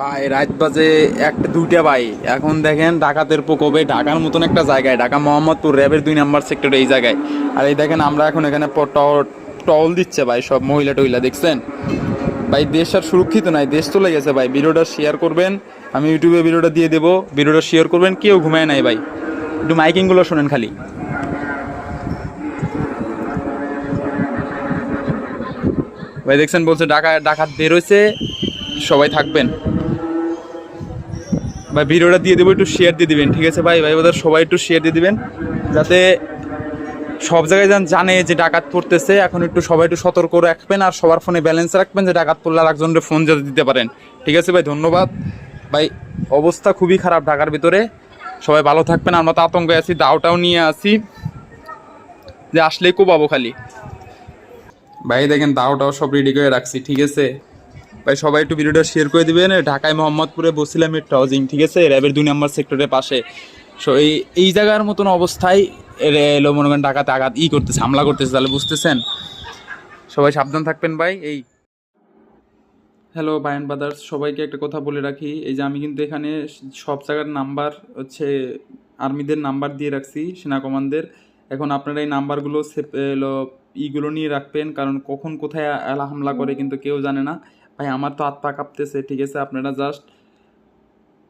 ভাই, রাত বাজে একটা দুইটা ভাই। এখন দেখেন ডাকাতের প্রকোপে, ঢাকার মতন একটা জায়গায়, ঢাকা মোহাম্মদপুর র্যাবের দুই নাম্বার সেক্টরে এই জায়গায়। আর এই দেখেন আমরা এখন এখানে টল দিচ্ছে ভাই, সব মহিলা টহিলা, দেখছেন? ভাই, দেশ আর সুরক্ষিত নাই, দেশ চলে গেছে ভাই। ভিডিওটা শেয়ার করবেন, আমি ইউটিউবে ভিডিওটা দিয়ে দেবো, ভিডিওটা শেয়ার করবেন, কেউ ঘুমায় নাই ভাই। একটু মাইকিংগুলো শোনেন খালি। ভাই, দেখছেন বলছে ঢাকা ডাকাত বের হয়েছে সবাই থাকবেন। ভাই, ভিডিওটা দিয়ে দেবো, একটু শেয়ার দিয়ে দিবেন, ঠিক আছে ভাই? ভাই, ওদের সবাই একটু শেয়ার দিয়ে দিবেন, যাতে সব জায়গায় যেন জানে যে ডাকাত পড়তেছে। এখন একটু সবাই একটু সতর্ক রাখবেন আর সবার ফোনে ব্যালেন্স রাখবেন যে ডাকাত পড়লে আর একজনের ফোন যাতে দিতে পারেন। ঠিক আছে ভাই, ধন্যবাদ। ভাই, অবস্থা খুবই খারাপ ঢাকার ভিতরে। সবাই ভালো থাকবেন, আমরা তো আতঙ্কে আছি, দাওটাও নিয়ে আসি যে আসলেই কোবাবো খালি। ভাই, দেখেন দাওটাও সব রেডি করে রাখছি, ঠিক আছে? ভাই, সবাই একটু ভিডিওটা শেয়ার করে দিবেন। ঢাকায় মোহাম্মদপুরে বসিলাম একটু হাউজিং ঠিক আছে? র্যাবের দুই নম্বর সেক্টরের পাশে। সো এই এই জায়গার মতন অবস্থায় এলো, মনে করেন, ঢাকাতে আঘাত, ই করতেছে, হামলা করতেছে, তাহলে বুঝতেছেন? সবাই সাবধান থাকবেন ভাই, এই। হ্যালো বায়ান ব্রাদার্স সবাইকে একটা কথা বলে রাখি। এই যে আমি কিন্তু এখানে সব জায়গার নাম্বার হচ্ছে, আর্মিদের নাম্বার দিয়ে রাখছি, সেনা কমান্ডের এখন আপনারা এই নাম্বারগুলো সেভ এলো ইগুলো নিয়ে রাখবেন, কারণ কখন কোথায় হামলা করে কিন্তু কেউ জানে না। ভাই, আমার তো আত্মা কাঁপতেছে, ঠিক আছে? আপনারা জাস্ট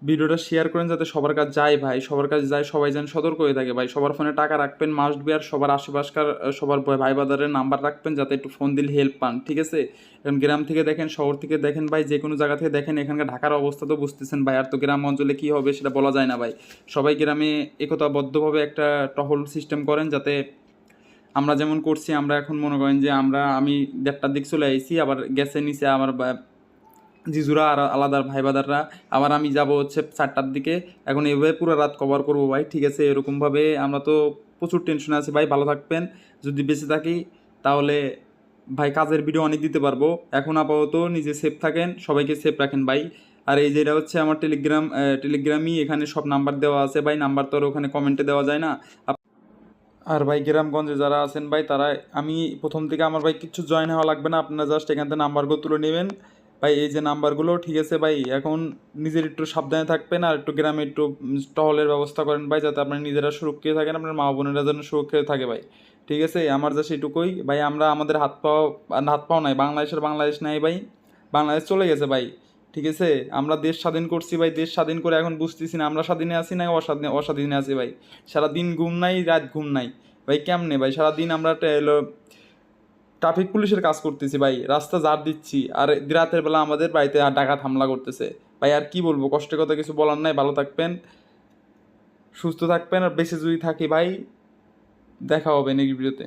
ভিডিওটা শেয়ার করেন যাতে সবার কাছে যায় ভাই। সবার কাছে যায়, সবাই যেন সতর্ক হয়ে থাকে ভাই। সবার ফোনে টাকা রাখবেন মাস্ট বি আর সবার আশেপাশকার সবার ভাই বাদারের নাম্বার রাখবেন যাতে একটু ফোন দিলে হেল্প পান, ঠিক আছে? এখন গ্রাম থেকে দেখেন, শহর থেকে দেখেন ভাই, যে কোনো জায়গা থেকে দেখেন, এখানকার ঢাকার অবস্থা তো বুঝতেছেন ভাই। আর তো গ্রাম অঞ্চলে কী হবে সেটা বলা যায় না ভাই। সবাই গ্রামে একতাবদ্ধভাবে একটা টহল সিস্টেম করেন যাতে আমরা যেমন করছি, আমরা এখন মনে করেন যে আমরা, আমি দেড়টার দিক চলে আইছি, আবার গ্যাসের নিচে আমার জিজুরা আর আলাদা ভাই বাদাররা আবার আমি যাব হচ্ছে চারটার দিকে। এখন এভাবে পুরো রাত কভার করব ভাই, ঠিক আছে? এরকমভাবে আমরা তো প্রচুর টেনশনে আছি ভাই, ভালো থাকবেন। যদি বেঁচে থাকি, তাহলে ভাই কাজের ভিডিও অনেক দিতে পারব। এখন আপাতত নিজে সেফ থাকেন, সবাইকে সেফ রাখেন ভাই। আর এই যেটা হচ্ছে আমার টেলিগ্রাম টেলিগ্রামই এখানে সব নাম্বার দেওয়া আছে ভাই নাম্বার তো আর ওখানে কমেন্টে দেওয়া যায় না। আর ভাই গ্রামগঞ্জে যারা আছেন ভাই, তারা, আমি প্রথম থেকে আমার ভাই কিছু জয়েন হওয়া লাগবে না। আপনারা জাস্ট এখান থেকে নাম্বারগুলো তুলে নেবেন। ভাই, এই যে নাম্বারগুলো ঠিক আছে ভাই? এখন নিজের একটু সাবধানে থাকবেন আর একটু গ্রামে একটু টহলের ব্যবস্থা করেন ভাই, যাতে আপনার নিজেরা সুরক্ষিত থাকেন, আপনার মা বোনেরা যেন সুরক্ষিত থাকে ভাই। ঠিক আছে? আমার যা সেটুকুই। ভাই, আমরা আমাদের হাত পাও হাত পাও নাই, বাংলাদেশের বাংলাদেশ নাই ভাই। বাংলাদেশ চলে গেছে ভাই। ঠিক আছে? আমরা দেশ স্বাধীন করছি ভাই, দেশ স্বাধীন করে এখন বুঝতেছি না, আমরা স্বাধীনে আছি না অস্বাধীনে অস্বাধীনে আছি ভাই? সারাদিন ঘুম নাই, রাত ঘুম নাই। ভাই, কেমনে ভাই? সারাদিন আমরা ট্রাফিক পুলিশের কাজ করতেছি ভাই, রাস্তা জার দিচ্ছি, আর রাতের বেলা আমাদের বাড়িতে ডাকাত হামলা করতেছে। ভাই, আর কি বলব? কষ্টের কথা কিছু বলার নাই, ভালো থাকবেন, সুস্থ থাকবেন, আর বেঁচে যদি থাকি ভাই, দেখা হবে নেক্সট ভিডিওতে